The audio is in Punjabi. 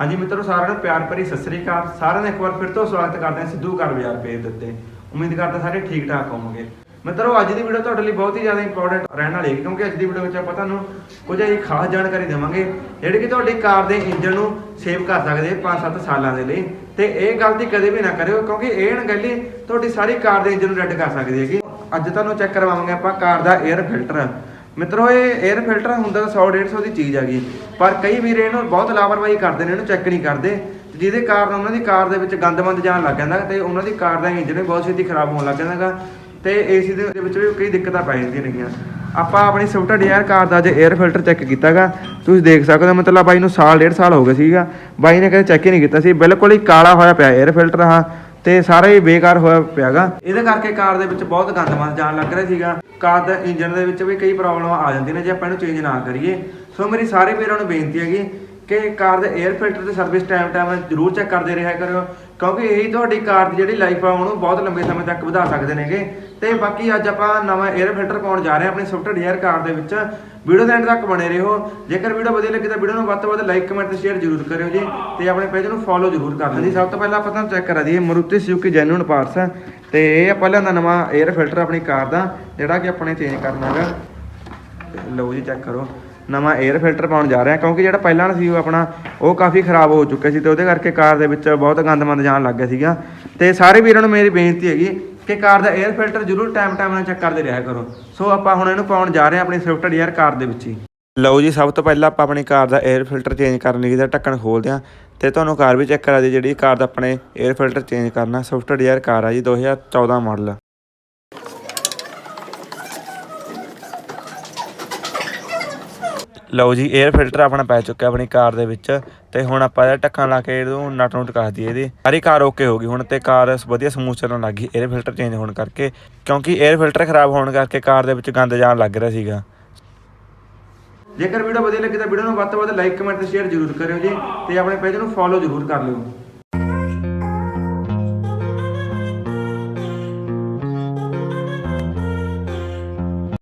ਹਾਂਜੀ ਮਿੱਤਰੋ, ਸਾਰਿਆਂ ਨੂੰ ਪਿਆਰ ਭਰੀ ਸਤਿ ਸ੍ਰੀ ਅਕਾਲ। ਸਾਰਿਆਂ ਦਾ ਇੱਕ ਵਾਰ ਫਿਰ ਤੋਂ ਸਵਾਗਤ ਕਰਦੇ ਹਾਂ ਸਿੱਧੂ ਘਰ ਬਾਜ਼ਾਰ ਪੇਜ ਦੇ ਉੱਤੇ। ਉਮੀਦ ਕਰਦੇ ਸਾਰੇ ਠੀਕ ਠਾਕ ਹੋਵੋਗੇ। ਮਿੱਤਰੋ, ਅੱਜ ਦੀ ਵੀਡੀਓ ਤੁਹਾਡੇ ਲਈ ਬਹੁਤ ਹੀ ਜ਼ਿਆਦਾ ਇੰਪੋਰਟੈਂਟ ਰਹਿਣ ਵਾਲੀ ਹੈ, ਕਿਉਂਕਿ ਅੱਜ ਦੀ ਵੀਡੀਓ ਵਿੱਚ ਆਪਾਂ ਤੁਹਾਨੂੰ ਕੁਝ ਅਜਿਹੀ ਖਾਸ ਜਾਣਕਾਰੀ ਦੇਵਾਂਗੇ, ਜਿਹੜੀ ਕਿ ਤੁਹਾਡੀ ਕਾਰ ਦੇ ਇੰਜਨ ਨੂੰ ਸੇਵ ਕਰ ਸਕਦੇ 5-7 ਸਾਲਾਂ ਦੇ ਲਈ। ਤੇ ਇਹ ਗਲਤੀ ਕਦੇ ਵੀ ਨਾ ਕਰਿਓ, ਕਿਉਂਕਿ ਇਹ ਅਣਗਹਿਲੀ ਤੁਹਾਡੀ ਸਾਰੀ ਕਾਰ ਦੇ ਇੰਜਨ ਨੂੰ ਰੈੱਡ ਕਰ ਸਕਦੀ ਹੈਗੀ। ਅੱਜ ਤੁਹਾਨੂੰ ਚੈੱਕ ਕਰਵਾਵਾਂਗੇ ਆਪਾਂ ਕਾਰ ਦਾ 에ਅਰ ਫਿਲਟਰ ਮਿੱਤਰੋ, ਇਹ 에ਅਰ ਫਿਲਟਰ ਹੁੰਦਾ 100 150 ਦੀ ਚੀਜ਼ ਹੈਗੀ। ਪਰ ਕਈ ਵੀਰ ਇਹਨੂੰ ਬਹੁਤ ਲਾਪਰਵਾਹੀ ਕਰਦੇ ਨੇ, ਇਹਨੂੰ ਚੈੱਕ ਨਹੀਂ ਕਰਦੇ। ਜਿਹਦੇ ਕਾਰਨ ਉਹਨਾਂ ਦੀ ਕਾਰ ਦੇ ਵਿੱਚ ਗੰਦਮੰਦ ਜਾਣ ਲੱਗ ਜਾਂਦਾ ਤੇ ਉਹਨਾਂ ਦੀ ਕਾਰ ਦਾ ਇੰਜਨ ਵੀ ਬਹੁਤ ਛੇਤੀ ਖਰਾਬ ਹੋਣ ਲੱਗ ਜਾਂਦਾਗਾ ਤੇ ਏਸੀ ਦੇ ਵਿੱਚ ਵੀ ਕਈ ਦਿੱਕਤਾਂ ਪੈ ਜਾਂਦੀਆਂ ਨੇਗੀਆਂ। ਆਪਾਂ ਆਪਣੀ ਸਵਿਫਟ ਡਿਜ਼ਾਇਰ ਕਾਰ ਦਾ ਜੇ 에ਅਰ ਫਿਲਟਰ ਚੈੱਕ ਕੀਤਾਗਾ ਤੁਸੀਂ ਦੇਖ ਸਕਦੇ ਹੋ, ਮਤਲਬ ਬਾਈ ਨੂੰ ਸਾਲ, ਡੇਢ ਸਾਲ ਹੋ ਗਏ ਸੀਗਾ। ਬਾਈ ਨੇ ਕਦੇ ਚੈੱਕ ਹੀ ਨਹੀਂ ਕੀਤਾ ਸੀ। ਬਿਲਕੁਲ ਹੀ ਕਾਲਾ ਹੋਇਆ ਪਿਆ 에ਅਰ ਫਿਲਟਰ ਹਾਂ ਤੇ ਸਾਰਾ ਹੀ ਬੇਕਾਰ ਹੋਇਆ ਪਿਆਗਾ। ਇਹਦੇ ਕਰਕੇ ਕਾਰ ਦੇ ਵਿੱਚ ਬਹੁਤ ਗੰਦ ਮੰਦ ਜਾਣ ਲੱਗ ਰਿਹਾ ਸੀਗਾ। ਕਾਰ ਦਾ ਇੰਜਨ ਦੇ ਵਿੱਚ ਵੀ ਕਈ ਪ੍ਰੋਬਲਮ ਆ ਜਾਂਦੀਆਂ ਨੇ, ਜੇ ਆਪਾਂ ਇਹਨੂੰ ਚੇਂਜ ਨਾ ਕਰੀਏ। ਸੋ ਮੇਰੀ ਸਾਰੇ ਵੀਰਾਂ ਨੂੰ ਬੇਨਤੀ ਹੈਗੀ ਕਿ ਕਾਰ ਦੇ 에ਅਰ ਫਿਲਟਰ ਤੇ ਸਰਵਿਸ ਟਾਈਮ ਟਾਈਮ ਜ਼ਰੂਰ ਚੈੱਕ ਕਰਦੇ ਰਿਹਾ ਕਰੋ ਕਿਉਂਕਿ ਇਹੀ ਤੁਹਾਡੀ ਕਾਰ ਦੀ ਜਿਹੜੀ ਲਾਈਫ ਆ, ਉਹਨੂੰ ਬਹੁਤ ਲੰਬੇ ਸਮੇਂ ਤੱਕ ਵਧਾ ਸਕਦੇ ਨੇਗੇ। ਤੇ ਬਾਕੀ ਅੱਜ ਆਪਾਂ ਨਵਾਂ 에ਅਰ ਫਿਲਟਰ ਪਾਉਣ ਜਾ ਰਹੇ ਹਾਂ ਆਪਣੀ ਸਵਿਫਟ ਡਿਜ਼ਾਇਰ ਕਾਰ ਦੇ ਵਿੱਚ। ਵੀਡੀਓ ਦੇ ਐਂਡ ਤੱਕ ਬਣੇ ਰਹੋ। ਜੇਕਰ ਵੀਡੀਓ ਵਧੀਆ ਲੱਗੇ ਤਾਂ ਵੀਡੀਓ ਨੂੰ ਵੱਧ ਤੋਂ ਵੱਧ ਲਾਈਕ ਕਮੈਂਟ ਤੇ ਸ਼ੇਅਰ ਜ਼ਰੂਰ ਕਰਿਓ ਜੀ। ਤੇ ਆਪਣੇ ਪੇਜ ਨੂੰ ਫੋਲੋ ਜ਼ਰੂਰ ਕਰ ਲਿਓ ਜੀ। ਸਭ ਤੋਂ ਪਹਿਲਾਂ ਆਪਾਂ ਤੁਹਾਨੂੰ ਚੈੱਕ ਕਰਾ ਦਈਏ ਮਰੂਤੀ ਸੁਜ਼ੂਕੀ ਜੈਨੂਨ ਪਾਰਸ ਹੈ ਤੇ ਇਹ ਆ ਪਹਿਲਾਂ ਦਾ ਨਵਾਂ 에ਅਰ ਫਿਲਟਰ ਆਪਣੀ ਕਾਰ ਦਾ, ਜਿਹੜਾ ਕਿ ਆਪਣੇ ਚੇਂਜ ਕਰਨਾ ਹੈਗਾ। ਲਓ ਜੀ ਚੈੱਕ ਕਰੋ। ਨਵਾਂ 에ਅਰ ਫਿਲਟਰ ਪਾਉਣ ਜਾ ਰਿਹਾ, ਕਿਉਂਕਿ ਜਿਹੜਾ ਪਹਿਲਾਂ ਸੀ ਉਹ ਆਪਣਾ, ਉਹ ਕਾਫੀ ਖਰਾਬ ਹੋ ਚੁੱਕਿਆ ਸੀ ਤੇ ਉਹਦੇ ਕਰਕੇ ਕਾਰ ਦੇ ਵਿੱਚ ਬਹੁਤ ਗੰਦਮੰਦ ਜਾਣ ਲੱਗ ਗਿਆ ਸੀਗਾ। ਤੇ ਸਾਰੇ ਵੀਰਾਂ ਨੂੰ ਮੇਰੀ ਬੇਨਤੀ ਹੈਗੀ ਕਿ ਕਾਰ ਦਾ 에ਅਰ ਫਿਲਟਰ ਜ਼ਰੂਰ ਟਾਈਮ ਟਾਈਮ ਨਾਲ ਚੈੱਕ ਕਰਦੇ ਰਿਹਾ ਕਰੋ। ਸੋ ਆਪਾਂ ਹੁਣ ਇਹਨੂੰ ਪਾਉਣ ਜਾ ਰਹੇ ਹਾਂ ਆਪਣੀ ਸਵਿਫਟ ਡਿਜ਼ਾਇਰ ਕਾਰ ਦੇ ਵਿੱਚ ਹੀ। ਲਓ ਜੀ, ਸਭ ਤੋਂ ਪਹਿਲਾਂ ਆਪਾਂ ਆਪਣੀ ਕਾਰ ਦਾ 에ਅਰ ਫਿਲਟਰ ਚੇਂਜ ਕਰਨ ਲਈ ਇਹਦਾ ਢੱਕਣ ਖੋਲਦੇ ਹਾਂ ਤੇ ਤੁਹਾਨੂੰ ਕਾਰ ਵੀ ਚੈੱਕ ਕਰਾ ਦੇ ਜਿਹੜੀ ਕਾਰ ਦਾ ਆਪਣੇ 에ਅਰ ਫਿਲਟਰ ਚੇਂਜ ਕਰਨਾ ਸਵਿਫਟ ਡਿਜ਼ਾਇਰ ਕਾਰ ਆ ਜੀ 2014 ਮਾਡਲ ਲਓ ਜੀ 에ਅਰ ਫਿਲਟਰ ਆਪਣਾ ਪੈ ਚੁੱਕਿਆ ਆਪਣੀ ਕਾਰ ਦੇ ਵਿੱਚ ਤੇ ਹੁਣ ਆਪਾਂ ਇਹ ਟੱਕਾਂ ਲਾ ਕੇ ਇਹਨੂੰ ਨਟ ਨੂੰ ਟਕਾ ਦਈਏ ਇਹਦੀ। ਸਾਰੀ ਕਾਰ ਓਕੇ ਹੋ ਗਈ। ਹੁਣ ਤੇ ਕਾਰ ਵਧੀਆ ਸਮੂਥ ਚੱਲਣ ਲੱਗ ਗਈ 에ਅਰ ਫਿਲਟਰ ਚੇਂਜ ਹੋਣ ਕਰਕੇ। ਕਿਉਂਕਿ 에ਅਰ ਫਿਲਟਰ ਖਰਾਬ ਹੋਣ ਕਰਕੇ ਕਾਰ ਦੇ ਵਿੱਚ ਗੰਦ ਜਾਣ ਲੱਗ ਰਿਹਾ ਸੀਗਾ। ਜੇਕਰ ਵੀਡੀਓ ਵਧੀਆ ਲੱਗੇ ਤਾਂ ਵੀਡੀਓ ਨੂੰ ਵੱਧ ਤੋਂ ਵੱਧ ਲਾਈਕ ਕਮੈਂਟ ਤੇ ਸ਼ੇਅਰ ਜ਼ਰੂਰ ਕਰਿਓ ਜੀ ਤੇ ਆਪਣੇ ਪੇਜ ਨੂੰ ਫੋਲੋ ਜ਼ਰੂਰ ਕਰ ਲਿਓ।